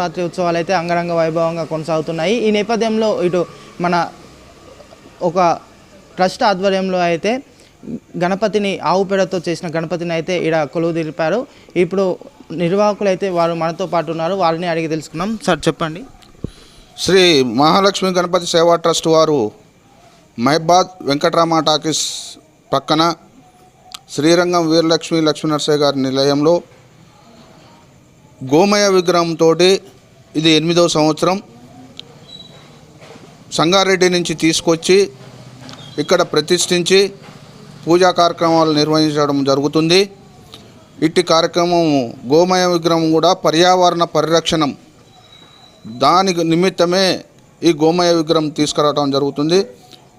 నవరాత్రి ఉత్సవాలు అయితే అంగరంగ వైభవంగా కొనసాగుతున్నాయి. ఈ నేపథ్యంలో ఇటు మన ఒక ట్రస్ట్ ఆధ్వర్యంలో అయితే గణపతిని ఆవు పేడతో చేసిన గణపతిని అయితే ఇక్కడ కొలువు తెలిపారు ఇప్పుడు నిర్వాహకులు అయితే వారు మనతో పాటు ఉన్నారు. వారిని అడిగి తెలుసుకున్నాం సార్ చెప్పండి. శ్రీ మహాలక్ష్మి గణపతి సేవా ట్రస్ట్ వారు మైబాద్ వెంకటరామ టాకీస్ పక్కన శ్రీరంగం వీరలక్ష్మి లక్ష్మీనరసయ్య గారి నిలయంలో గోమయ విగ్రహంతో ఇది ఎనిమిదవ సంవత్సరం. సంగారెడ్డి నుంచి తీసుకొచ్చి ఇక్కడ ప్రతిష్ఠించి పూజా కార్యక్రమాలు నిర్వహించడం జరుగుతుంది. ఇట్టి కార్యక్రమం గోమయ విగ్రహం కూడా పర్యావరణ పరిరక్షణం. దానికి నిమిత్తమే ఈ గోమయ విగ్రహం తీసుకురావడం జరుగుతుంది.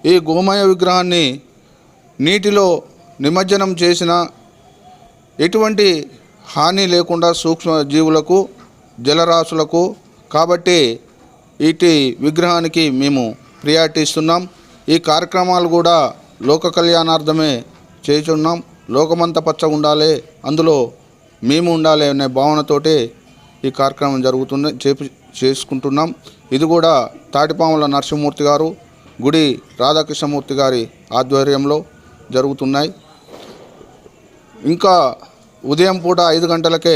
ఈ గోమయ విగ్రహాన్ని నీటిలో నిమజ్జనం చేసిన ఎటువంటి హాని లేకుండా సూక్ష్మ జీవులకు జలరాశులకు కాబట్టి ఇటు విగ్రహానికి మేము ప్రియారిటీ ఇస్తున్నాం. ఈ కార్యక్రమాలు కూడా లోక కళ్యాణార్థమే చేయుచున్నాం లోకమంత పచ్చగా ఉండాలి అందులో మేము ఉండాలి అనే భావనతోటి ఈ కార్యక్రమం జరుగుతుంది చేపి చేసుకుంటున్నాం. ఇది కూడా తాటిపాముల నరసింహమూర్తి గారు గుడి రాధాకృష్ణమూర్తి గారి ఆధ్వర్యంలో జరుగుతున్నాయి. ఇంకా ఉదయం పూట ఐదు గంటలకే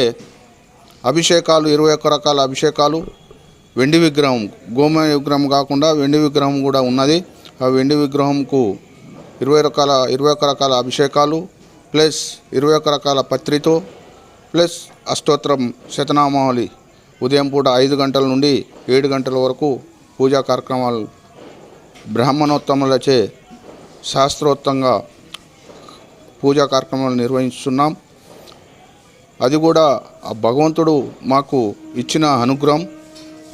అభిషేకాలు ఇరవై ఒక్క రకాల అభిషేకాలు వెండి విగ్రహం గోమయ విగ్రహం కాకుండా వెండి విగ్రహం కూడా ఉన్నది. ఆ వెండి విగ్రహంకు ఇరవై రకాల ఇరవై ఒక్క రకాల అభిషేకాలు ప్లస్ ఇరవై ఒక్క రకాల పత్రితో ప్లస్ అష్టోత్తరం శతనామావళి. ఉదయం పూట ఐదు గంటల నుండి ఏడు గంటల వరకు పూజా కార్యక్రమాలు బ్రాహ్మణోత్తములచే శాస్త్రోత్తంగా పూజా కార్యక్రమాలు నిర్వహిస్తున్నాం. అది కూడా ఆ భగవంతుడు మాకు ఇచ్చిన అనుగ్రహం.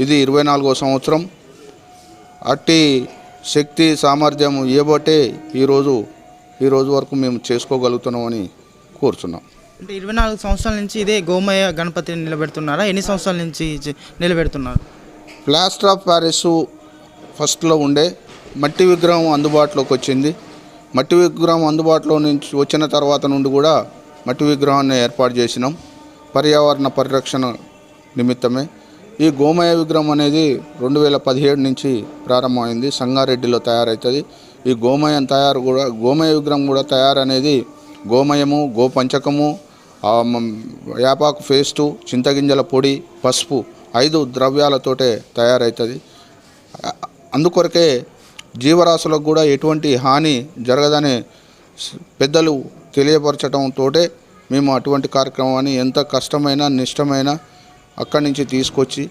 ఇది ఇరవై నాలుగో సంవత్సరం. అట్టి శక్తి సామర్థ్యం ఏబట్టే ఈరోజు ఈ రోజు వరకు మేము చేసుకోగలుగుతున్నామని కోరుచున్నాం. అంటే ఇరవై నాలుగు సంవత్సరాల నుంచి ఇదే గోమయ గణపతిని నిలబెడుతున్నారా? ఎన్ని సంవత్సరాల నుంచి నిలబెడుతున్నారు? ప్లాస్టర్ ఆఫ్ ప్యారిస్ ఫస్ట్లో ఉండే మట్టి విగ్రహం అందుబాటులోకి వచ్చింది. మట్టి విగ్రహం అందుబాటులో నుంచి వచ్చిన తర్వాత నుండి కూడా మట్టి విగ్రహాన్ని ఏర్పాటు చేసినాం. పర్యావరణ పరిరక్షణ నిమిత్తమే. ఈ గోమయ విగ్రహం అనేది రెండు వేల పదిహేడు నుంచి ప్రారంభమైంది. సంగారెడ్డిలో తయారవుతుంది ఈ గోమయం తయారు కూడా గోమయ విగ్రహం కూడా తయారు అనేది గోమయము గోపంచకము ఆ పేస్టు చింతగింజల పొడి పసుపు ఐదు ద్రవ్యాలతోటే తయారవుతుంది అందుకొరకే జీవరాశులకు కూడా ఎటువంటి హాని జరగదనే పెద్దలు తెలియపరచడంతో మేము అటువంటి కార్యక్రమాన్ని ఎంత కష్టమైన నిష్టమైన అక్కడి నుంచి తీసుకొచ్చి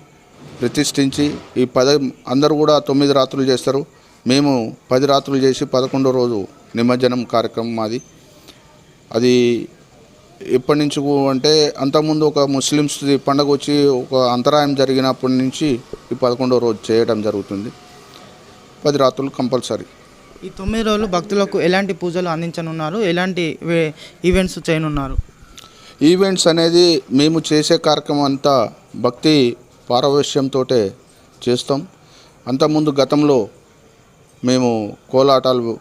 ప్రతిష్ఠించి ఈ పద అందరూ కూడా తొమ్మిది రాత్రులు చేస్తారు. మేము పది రాత్రులు చేసి పదకొండో రోజు నిమజ్జనం కార్యక్రమం మాది. అది ఎప్పటి నుంచి అంటే అంతకుముందు ఒక ముస్లిమ్స్ పండగ వచ్చి ఒక అంతరాయం జరిగినప్పటి నుంచి ఈ పదకొండో రోజు చేయడం జరుగుతుంది. పది రాత్రులు కంపల్సరీ. ఈ తొమ్మిది రోజులు భక్తులకు ఎలాంటి పూజలు అందించనున్నారు? ఎలాంటి ఈవెంట్స్ చేయనున్నారు? ఈవెంట్స్ అనేది మేము చేసే కార్యక్రమం అంతా భక్తి పారవశ్యంతో చేస్తాం. అంతకుముందు గతంలో మేము కోలాటాలు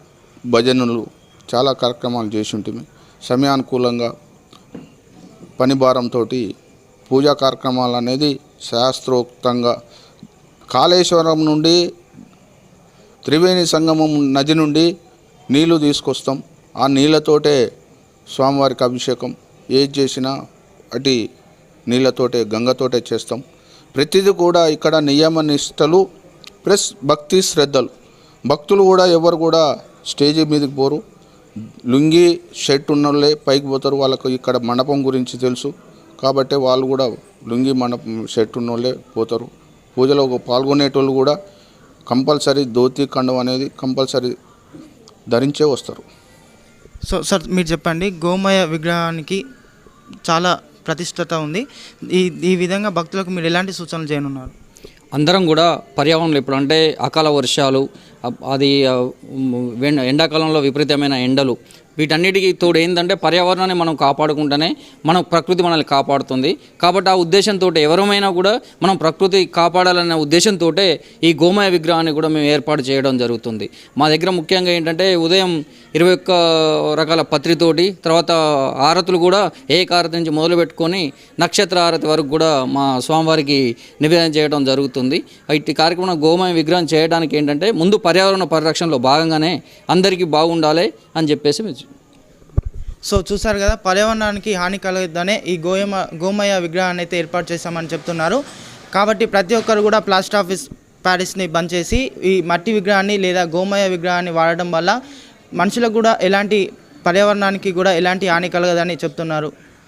భజనలు చాలా కార్యక్రమాలు చేసి ఉంటుంది సమయానుకూలంగా పనిభారంతో పూజా కార్యక్రమాలు అనేది శాస్త్రోక్తంగా కాళేశ్వరం నుండి త్రివేణి సంగమం నది నుండి నీళ్ళు తీసుకొస్తాం. ఆ నీళ్ళతోటే స్వామివారికి అభిషేకం. ఏది చేసినా అటు నీళ్ళతోటే గంగతోటే చేస్తాం. ప్రతిదీ కూడా ఇక్కడ నియమ నిష్టలు ప్లస్ భక్తి శ్రద్ధలు. భక్తులు కూడా ఎవరు కూడా స్టేజీ మీదకి పోరు. లుంగి షర్ట్ ఉన్నోళ్ళే పైకి పోతారు. వాళ్ళకు ఇక్కడ మండపం గురించి తెలుసు. కాబట్టి వాళ్ళు కూడా లుంగి మండపం షర్ట్ ఉన్నోళ్ళే పోతారు. పూజలో పాల్గొనేటోళ్ళు కూడా కంపల్సరీ ధోతి కండం అనేది కంపల్సరీ ధరించే వస్తారు. సో సార్ మీరు చెప్పండి గోమయ విగ్రహానికి చాలా ప్రతిష్టత ఉంది. ఈ ఈ విధంగా భక్తులకు మీరు ఎలాంటి సూచనలు చేయనున్నారు? అందరం కూడా పర్యావరణంలో ఇప్పుడు అంటే అకాల వర్షాలు అది ఎండాకాలంలో విపరీతమైన ఎండలు వీటన్నిటికీ తోడు ఏంటంటే పర్యావరణాన్ని మనం కాపాడుకుంటేనే మనం ప్రకృతి మనల్ని కాపాడుతుంది. కాబట్టి ఆ ఉద్దేశంతో ఎవరమైనా కూడా మనం ప్రకృతి కాపాడాలనే ఉద్దేశంతో ఈ గోమయ విగ్రహాన్ని కూడా మేము ఏర్పాటు చేయడం జరుగుతుంది. మా దగ్గర ముఖ్యంగా ఏంటంటే ఉదయం ఇరవై ఒక్క రకాల పత్రితోటి తర్వాత ఆరతులు కూడా ఏకారతి నుంచి మొదలు పెట్టుకొని నక్షత్ర ఆరతి వరకు కూడా మా స్వామివారికి నివేదన చేయడం జరుగుతుంది. ఇట్టి కార్యక్రమం గోమయ విగ్రహం చేయడానికి ఏంటంటే ముందు పర్యావరణ పరిరక్షణలో భాగంగానే అందరికీ బాగుండాలి అని చెప్పేసి మీరు సో చూసారు కదా పర్యావరణానికి హాని కలగదనే ఈ గోయమ గోమయ విగ్రహాన్ని అయితే ఏర్పాటు చేశామని చెప్తున్నారు. కాబట్టి ప్రతి ఒక్కరు కూడా ప్లాస్టర్ ఆఫీస్ ప్యారిస్ని బంద్ చేసి ఈ మట్టి విగ్రహాన్ని లేదా గోమయ విగ్రహాన్ని వాడడం వల్ల మనుషులకు కూడా ఎలాంటి పర్యావరణానికి కూడా ఎలాంటి హాని కలగదని చెప్తున్నారు.